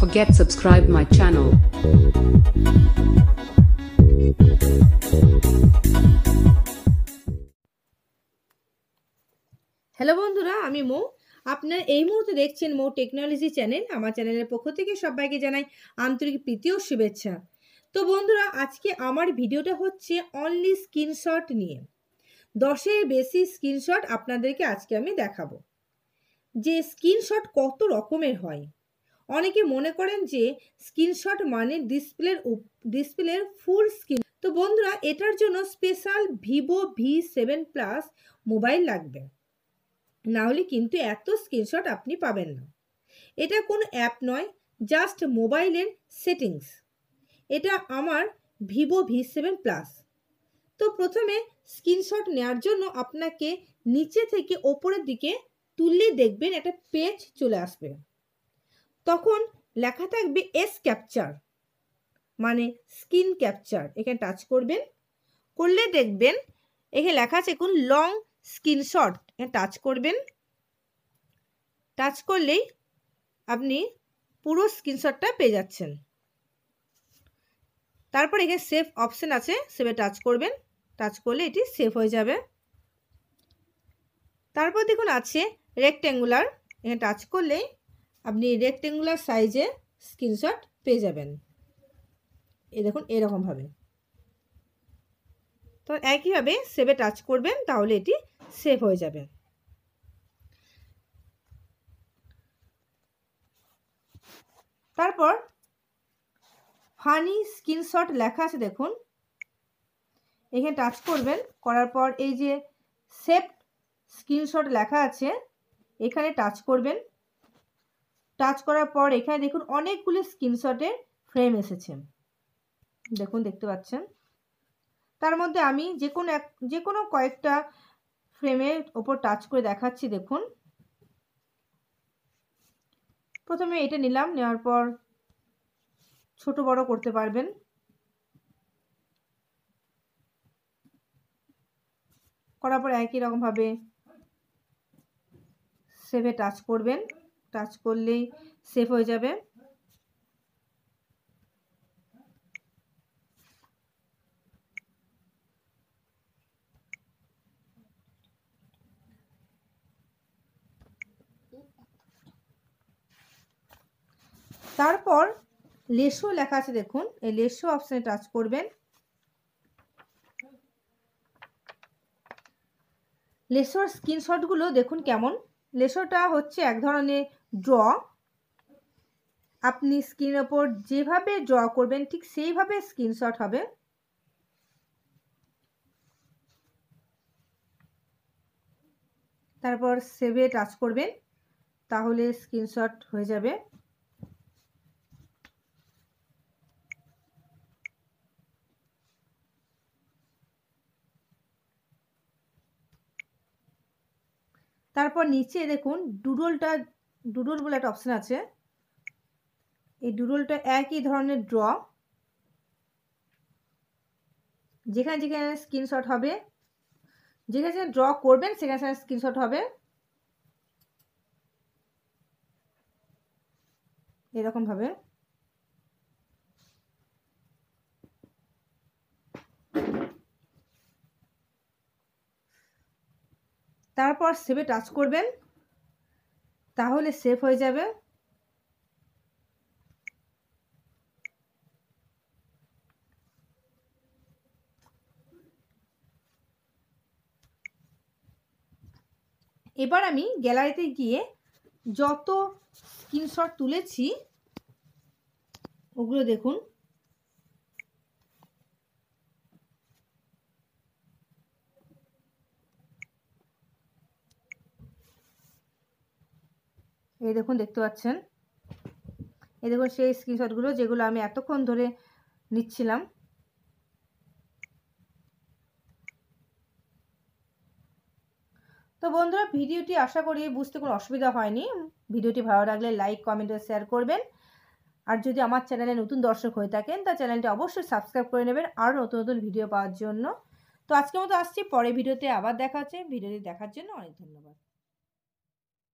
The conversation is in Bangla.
forget subscribe my channel. Hello বন্ধুরা, আমি মৌ। আপনার এই মুহূর্তে দেখছেন মৌ টেকনোলজি চ্যানেল। আমার চ্যানেলের পক্ষ থেকে সবাইকে জানাই আন্তরিক প্রীতি ও শুভেচ্ছা। তো বন্ধুরা, আজকে আমার ভিডিওটা হচ্ছে অনলি স্ক্রিনশট নিয়ে। দশের বেশি স্ক্রিনশট আপনাদেরকে আজকে আমি দেখাবো। যে স্ক্রিনশট কত রকমের হয় অনেকে মনে করেন যে স্ক্রিনশট মানে ডিসপ্লের ডিসপ্লের ফুল স্ক্রিন তো বন্ধুরা, এটার জন্য special Vivo V seven plus mobile লাগবে। না হলে কিন্তু এত স্ক্রিনশট আপনি পাবেন না। এটা কোনো অ্যাপ নয় জাস্ট মোবাইলের সেটিংস এটা আমার ভিভো ভি সেভেন প্লাস তো প্রথমে স্ক্রিনশট নেওয়ার জন্য আপনাকে নিচে থেকে ওপরের দিকে তুললে দেখবেন একটা পেজ চলে আসবে। তখন লেখা থাকবে এস ক্যাপচার মানে স্কিন ক্যাপচার এখানে টাচ করবেন, করলে দেখবেন এখানে লেখা আছে কোন লং স্ক্রিনশট এখানে টাচ করবেন টাচ করলেই আপনি পুরো স্ক্রিনশটটা পেয়ে যাচ্ছেন। তারপর এখানে সেভ অপশান আছে সেভে টাচ করবেন টাচ করলে এটি সেভ হয়ে যাবে। তারপর দেখুন আছে রেক্ট্যাঙ্গুলার এখানে টাচ করলেই আপনি রেক্ট্যাঙ্গুলার সাইজে স্ক্রিনশট পেয়ে যাবেন। এ দেখুন এরকমভাবে তো একইভাবে সেভে টাচ করবেন, তাহলে এটি সেভ হয়ে যাবে। তারপর ফানি স্ক্রিনশট লেখা আছে, দেখুন। এখানে টাচ করবেন, করার পর এই যে সেভ স্ক্রিনশট লেখা আছে, এখানে টাচ করবেন। টাচ করার পর এখানে দেখুন অনেকগুলি স্ক্রিনশটের ফ্রেম এসেছে। দেখুন, দেখতে পাচ্ছেন? তার মধ্যে আমি যে কোনো এক, যে কোনো কয়েকটা ফ্রেমের ওপর টাচ করে দেখাচ্ছি, দেখুন। প্রথমে এটা নিলাম, নেওয়ার পর ছোট বড় করতে পারবেন। করার পর একই রকমভাবে সেভে টাচ করবেন। টাচ করলেই সেভ হয়ে যাবে। তারপর লেশো লেখা আছে দেখুন, এই লেশো অপশানে টাচ করবেন। লেশোর স্ক্রিনশটগুলো দেখুন কেমন। লেশোটা হচ্ছে এক ধরনের ড্র, আপনি স্ক্রিনের ওপর যেভাবে ড্র করবেন, ঠিক সেইভাবে স্ক্রিনশট হবে। তারপর সেভে টাচ করবেন, তাহলে স্ক্রিনশট হয়ে যাবে। তারপর নিচে দেখুন ডুডলটা ডুডল বলে একটা অপশান আছে। এই ডুডলটা একই ধরনের ড্র যেখানে যেখানে স্ক্রিনশট হবে, যেখানে যেখানে ড্র করবেন, সেখানে সেখানে স্ক্রিনশট হবে। এরকমভাবে তারপর সেভে টাচ করবেন। তাহলে সেফ হয়ে যাবে। এবার আমি গ্যালারিতে গিয়ে যত স্ক্রিনশট তুলেছি ওগুলো দেখুন। এই দেখুন, দেখতে পাচ্ছেন? এই দেখুন, সেই স্ক্রিনশটগুলো যেগুলো আমি এতক্ষণ ধরে নিচ্ছিলাম। তো বন্ধুরা, ভিডিওটি আশা করি বুঝতে কোনো অসুবিধা হয়নি। ভিডিওটি ভালো লাগলে লাইক কমেন্ট ও শেয়ার করবেন। আর যদি আমার চ্যানেলে নতুন দর্শক হয়ে থাকেন তা চ্যানেলটি অবশ্যই সাবস্ক্রাইব করে নেবেন আরও নতুন নতুন ভিডিও পাওয়ার জন্য। তো আজকের মতো আসছি পরে ভিডিওতে আবার দেখা হচ্ছে। ভিডিওটি দেখার জন্য অনেক ধন্যবাদ।